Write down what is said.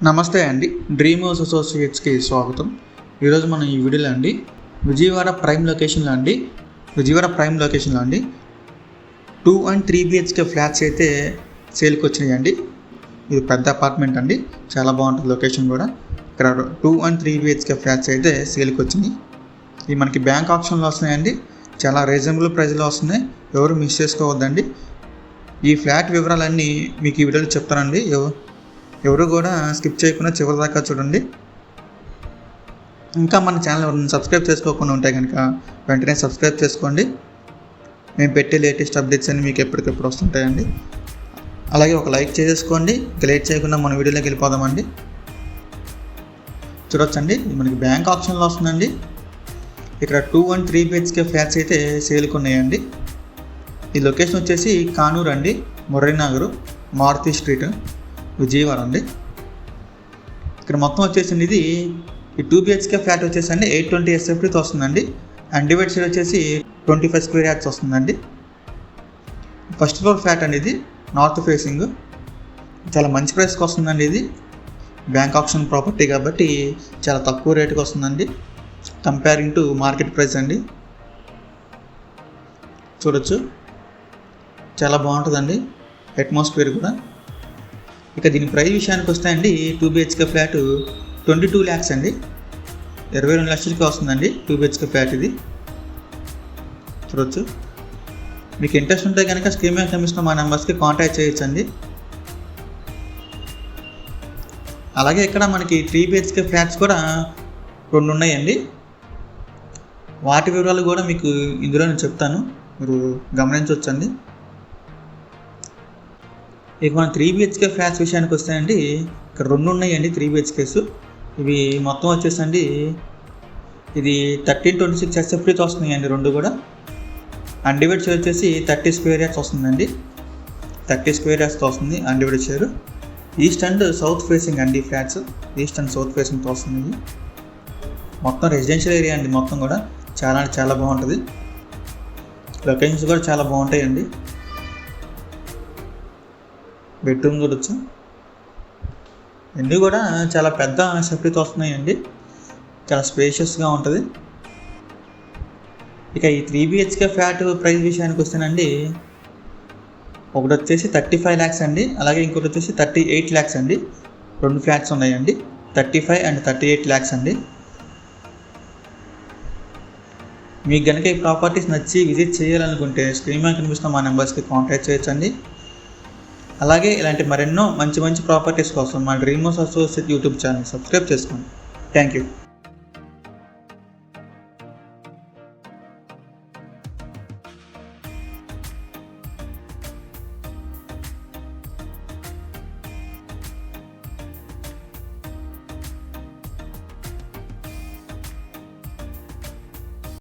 నమస్తే అండి dream house అసోసియేట్స్కి స్వాగతం. ఈరోజు మనం ఈ వీడియోలో అండి విజయవాడ ప్రైమ్ లొకేషన్లో అండి విజయవాడ ప్రైమ్ లొకేషన్లో అండి two and three BHK flats అయితే సేల్కి వచ్చినాయండి ఇది పెద్ద అపార్ట్మెంట్ అండి చాలా బాగుంటుంది లొకేషన్ కూడా. ఇక్కడ two and three BHK flats అయితే సేల్కి వచ్చినాయి ఇవి మనకి బ్యాంక్ ఆప్షన్లో వస్తున్నాయండి చాలా రీజనబుల్ ప్రైస్లో వస్తున్నాయి ఎవరు మిస్ చేసుకోవద్దండి. ఈ ఫ్లాట్ వివరాలన్నీ మీకు ఈ వీడియోలో చెప్తానండి ఎవరు కూడా స్కిప్ చేయకుండా చివరి దాకా చూడండి. ఇంకా మన ఛానల్ సబ్స్క్రైబ్ చేసుకోకుండా ఉంటే కనుక వెంటనే సబ్స్క్రైబ్ చేసుకోండి. మేము పెట్టే లేటెస్ట్ అప్డేట్స్ అన్ని మీకు ఎప్పటికప్పుడు వస్తుంటాయండి. అలాగే ఒక లైక్ చేసేసుకోండి. లేట్ చేయకుండా మన వీడియోలోకి వెళ్ళిపోదామండి. చూడొచ్చండి మనకి బ్యాంక్ ఆప్షన్లో వస్తుందండి. ఇక్కడ two and three BHK flats అయితే సేల్కి ఉన్నాయండి. ఈ లొకేషన్ వచ్చేసి కానూర్ అండి ముర్రీనగర్ మారుతి స్ట్రీట్. విజయవాడ అండి. ఇక్కడ మొత్తం వచ్చేసింది ఇది ఈ టూ బిహెచ్కే ఫ్లాట్ వచ్చేసండి ఎయిట్ ట్వంటీ ఎస్ఎఫ్టీతో వస్తుందండి అండ్ డివైడ్ సైడ్ వచ్చేసి ట్వంటీ ఫైవ్ స్క్వేర్ యార్డ్స్ వస్తుందండి. ఫస్ట్ ఫ్లోర్ ఫ్లాట్ అండి ఇది నార్త్ ఫేసింగ్ చాలా మంచి ప్రైస్కి వస్తుందండి ఇది. బ్యాంక్ ఆప్షన్ ప్రాపర్టీ కాబట్టి చాలా తక్కువ రేటుకి వస్తుందండి. కంపేరింగ్ టు మార్కెట్ ప్రైస్ అండి. చూడొచ్చు. చాలా బాగుంటుందండి. అట్మాస్ఫియర్ కూడా. ఇక దీని ప్రైస్ విషయానికి వస్తే అండి two BHK flat twenty two lakhs అండి. ఇరవై రెండు లక్షలకి వస్తుందండి టూ బిహెచ్కే ఫ్లాట్ ఇది. చూడొచ్చు. మీకు ఇంట్రెస్ట్ ఉంటే కనుక స్కీమ్ కమిషన్ మా నెంబర్స్కి కాంటాక్ట్ చేయొచ్చండి. అలాగే ఇక్కడ మనకి త్రీ బిహెచ్కే ఫ్లాట్స్ కూడా రెండు ఉన్నాయండి వాటి వివరాలు కూడా మీకు ఇందులో నేను చెప్తాను. మీరు గమనించవచ్చండి ఇక మన త్రీ బిహెచ్కే ఫ్లాట్స్ విషయానికి వస్తే అండి ఇక్కడ రెండు ఉన్నాయండి త్రీ బిహెచ్కేస్ ఇవి మొత్తం వచ్చేసండి. ఇది థర్టీన్ ట్వంటీ సిక్స్ ఎస్ఎఫ్టీతో వస్తున్నాయండి రెండు కూడా. అన్డివైడ్ షేర్ వచ్చేసి థర్టీ స్క్వేర్ యార్డ్స్ వస్తుందండి. థర్టీ స్క్వేర్ యార్డ్స్తో వస్తుంది undivided share east and south facing అండి ఫ్లాట్స్ ఈస్ట్ అండ్ సౌత్ ఫేసింగ్తో వస్తుంది ఇది. మొత్తం రెసిడెన్షియల్ ఏరియా అండి మొత్తం కూడా. చాలా అంటే చాలా బాగుంటుంది. లొకేషన్స్ కూడా చాలా బాగుంటాయండి. బెడ్రూమ్ చూడొచ్చు. ఇన్ని కూడా చాలా పెద్ద సెఫ్టీతో వస్తున్నాయండి. చాలా స్పేషియస్గా ఉంటుంది. ఇక ఈ త్రీ బిహెచ్కే ఫ్లాట్ ప్రైస్ విషయానికి వస్తేనండి ఒకటి వచ్చేసి థర్టీ ఫైవ్ ల్యాక్స్ అండి. అలాగే ఇంకోటి వచ్చేసి థర్టీ ఎయిట్ ల్యాక్స్ అండి. రెండు ఫ్లాట్స్ ఉన్నాయండి. Thirty five and thirty eight lakhs అండి. మీకు కనుక ఈ ప్రాపర్టీస్ నచ్చి విజిట్ చేయాలనుకుంటే స్క్రీన్ మీద కనిపిస్తున్న మా నెంబర్స్కి కాంటాక్ట్ చేయొచ్చండి. అలాగే ఇలాంటి మరెన్నో మంచి మంచి ప్రాపర్టీస్ కోసం మా dream house associate YouTube channel subscribe చేసుకోండి. Thank you.